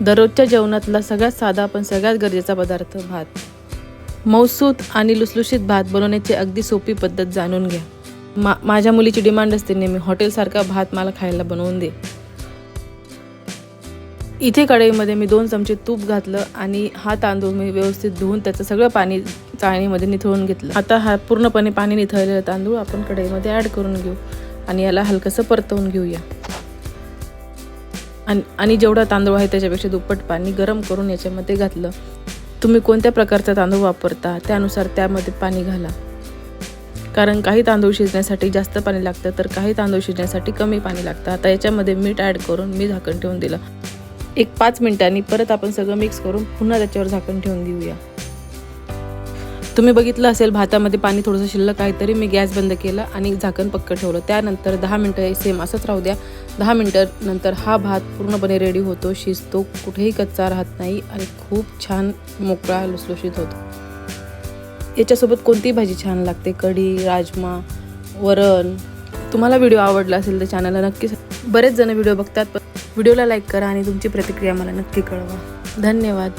दररोजच्या जेवणातला सगळ्यात साधा पण सगळ्यात गरजेचा पदार्थ भात. मौसूत आणि लुसलुशीत भात बनवण्याची अगदी सोपी पद्धत जाणून घ्या. मा माझ्या मुलीची डिमांड असते नेहमी हॉटेलसारखा भात मला खायला बनवून दे. इथे कढईमध्ये मी दोन चमचे तूप घातलं आणि हा तांदूळ मी व्यवस्थित धुवून त्याचं सगळं पाणी चाळणीमध्ये निथळून घेतलं. आता हा पूर्णपणे पाणी निथळलेला तांदूळ आपण कढईमध्ये ॲड करून घेऊ आणि याला हलकंसं परतवून घेऊया. आणि आणि जेवढा तांदूळ आहे त्याच्यापेक्षा दुप्पट पाणी गरम करून याच्यामध्ये घातलं. तुम्ही कोणत्या प्रकारचा तांदूळ वापरता त्यानुसार त्यामध्ये पाणी घाला. कारण काही तांदूळ शिजण्यासाठी जास्त पाणी लागतं तर काही तांदूळ शिजण्यासाठी कमी पाणी लागतं. आता याच्यामध्ये मीठ ॲड करून मी झाकण ठेवून दिलं. एक पाच मिनिटांनी परत आपण सगळं मिक्स करून पुन्हा त्याच्यावर झाकण ठेवून देऊया. तुम्ही बघितलं असेल भातामध्ये पाणी थोडंसं शिल्लक आहे तरी मी गॅस बंद केलं आणि झाकण पक्क ठेवलं. त्यानंतर दहा मिनटं सेम असंच राहू द्या. दहा मिनटं नंतर हा भात पूर्णपणे रेडी होतो शिजतो कुठेही कच्चा राहत नाही आणि खूप छान मोकळा लुसलुशीत होतो. याच्यासोबत कोणतीही भाजी छान लागते कढी राजमा वरण. तुम्हाला व्हिडिओ आवडला असेल तर चॅनलला नक्कीच बरेच जण व्हिडिओ बघतात पण व्हिडिओला लाईक करा आणि तुमची प्रतिक्रिया मला नक्की कळवा. धन्यवाद.